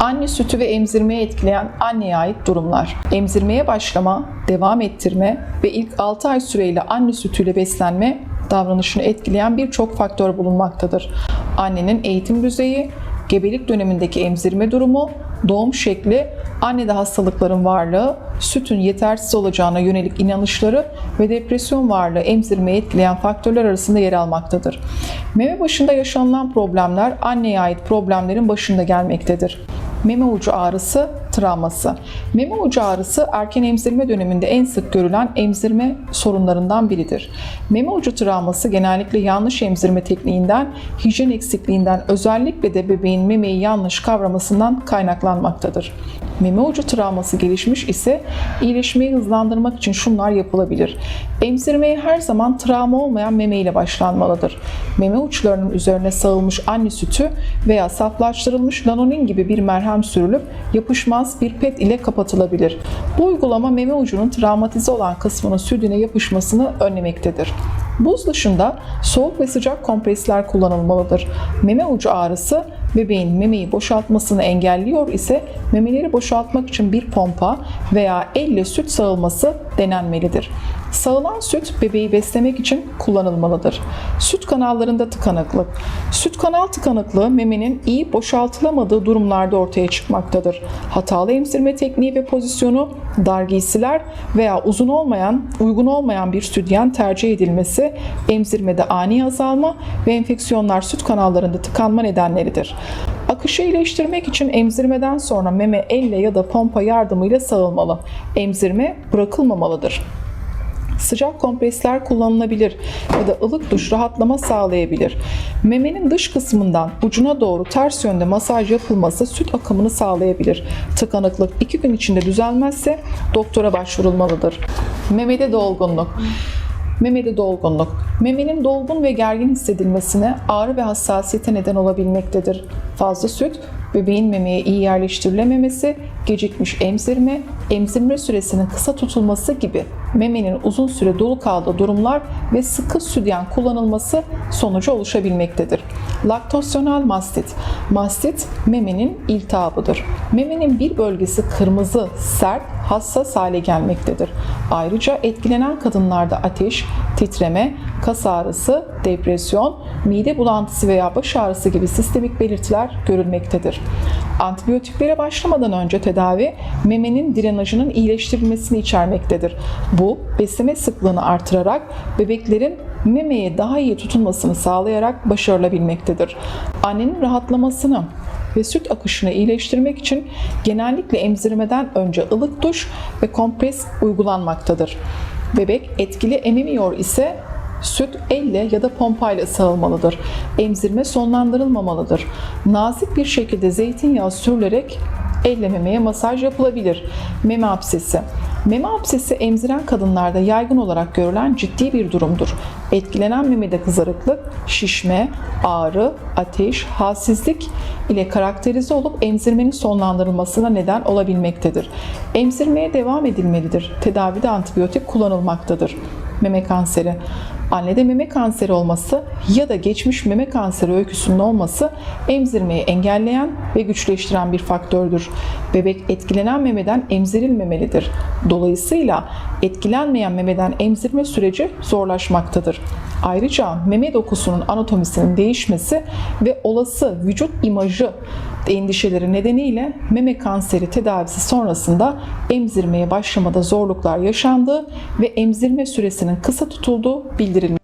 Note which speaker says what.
Speaker 1: Anne sütü ve emzirmeye etkileyen anneye ait durumlar. Emzirmeye başlama, devam ettirme ve ilk 6 ay süreyle anne sütüyle beslenme davranışını etkileyen birçok faktör bulunmaktadır. Annenin eğitim düzeyi, gebelik dönemindeki emzirme durumu, doğum şekli, annede hastalıkların varlığı, sütün yetersiz olacağına yönelik inanışları ve depresyon varlığı emzirmeyi etkileyen faktörler arasında yer almaktadır. Meme başında yaşanılan problemler anneye ait problemlerin başında gelmektedir. Meme ucu ağrısı, travması. Meme ucu ağrısı erken emzirme döneminde en sık görülen emzirme sorunlarından biridir. Meme ucu travması genellikle yanlış emzirme tekniğinden, hijyen eksikliğinden, özellikle de bebeğin memeyi yanlış kavramasından kaynaklanmaktadır. Meme ucu travması gelişmiş ise iyileşmeyi hızlandırmak için şunlar yapılabilir. Emzirmeye her zaman travma olmayan meme ile başlanmalıdır. Meme uçlarının üzerine sağılmış anne sütü veya saflaştırılmış lanonin gibi bir merhem sürülüp yapışmaz bir pet ile kapatılabilir. Bu uygulama meme ucunun travmatize olan kısmının sütüne yapışmasını önlemektedir. Buz dışında soğuk ve sıcak kompresler kullanılmalıdır. Meme ucu ağrısı bebeğin memeyi boşaltmasını engelliyor ise memeleri boşaltmak için bir pompa veya elle süt sağılması denenmelidir. Sağılan süt bebeği beslemek için kullanılmalıdır. Süt kanallarında tıkanıklık. Süt kanal tıkanıklığı memenin iyi boşaltılamadığı durumlarda ortaya çıkmaktadır. Hatalı emzirme tekniği ve pozisyonu, dar giysiler veya uzun olmayan, uygun olmayan bir sütyen tercih edilmesi emzirmede ani azalma ve enfeksiyonlar süt kanallarında tıkanma nedenleridir. Akışı iyileştirmek için emzirmeden sonra meme elle ya da pompa yardımıyla sağılmalı. Emzirme bırakılmamalıdır. Sıcak kompresler kullanılabilir ya da ılık duş rahatlama sağlayabilir. Memenin dış kısmından ucuna doğru ters yönde masaj yapılması süt akımını sağlayabilir. Tıkanıklık 2 gün içinde düzelmezse doktora başvurulmalıdır. Memede dolgunluk Memede dolgunluk. Memenin dolgun ve gergin hissedilmesine ağrı ve hassasiyete neden olabilmektedir. Fazla süt, bebeğin memeye iyi yerleştirilememesi, gecikmiş emzirme, emzirme süresinin kısa tutulması gibi memenin uzun süre dolu kaldığı durumlar ve sıkı sütyen kullanılması sonucu oluşabilmektedir. Laktasyonel mastit. Mastit memenin iltihabıdır. Memenin bir bölgesi kırmızı, sert, hassas hale gelmektedir. Ayrıca etkilenen kadınlarda ateş, titreme, kas ağrısı, depresyon, mide bulantısı veya baş ağrısı gibi sistemik belirtiler görülmektedir. Antibiyotiklere başlamadan önce tedavi memenin drenajının iyileştirilmesini içermektedir. Bu besleme sıklığını artırarak bebeklerin memeye daha iyi tutulmasını sağlayarak başarılabilmektedir. Annenin rahatlamasını ve süt akışını iyileştirmek için genellikle emzirmeden önce ılık duş ve kompres uygulanmaktadır. Bebek etkili ememiyor ise Süt elle ya da pompayla sağılmalıdır. Emzirme sonlandırılmamalıdır. Nazik bir şekilde zeytinyağı sürülerek elle memeye masaj yapılabilir. Meme absesi. Meme absesi emziren kadınlarda yaygın olarak görülen ciddi bir durumdur. Etkilenen memede kızarıklık, şişme, ağrı, ateş, halsizlik ile karakterize olup emzirmenin sonlandırılmasına neden olabilmektedir. Emzirmeye devam edilmelidir. Tedavide antibiyotik kullanılmaktadır. Meme kanseri. Annede meme kanseri olması ya da geçmiş meme kanseri öyküsünün olması emzirmeyi engelleyen ve güçleştiren bir faktördür. Bebek etkilenen memeden emzirilmemelidir. Dolayısıyla etkilenmeyen memeden emzirme süreci zorlaşmaktadır. Ayrıca meme dokusunun anatomisinin değişmesi ve olası vücut imajı endişeleri nedeniyle meme kanseri tedavisi sonrasında emzirmeye başlamada zorluklar yaşandığı ve emzirme süresinin kısa tutulduğu bildirilmiştir.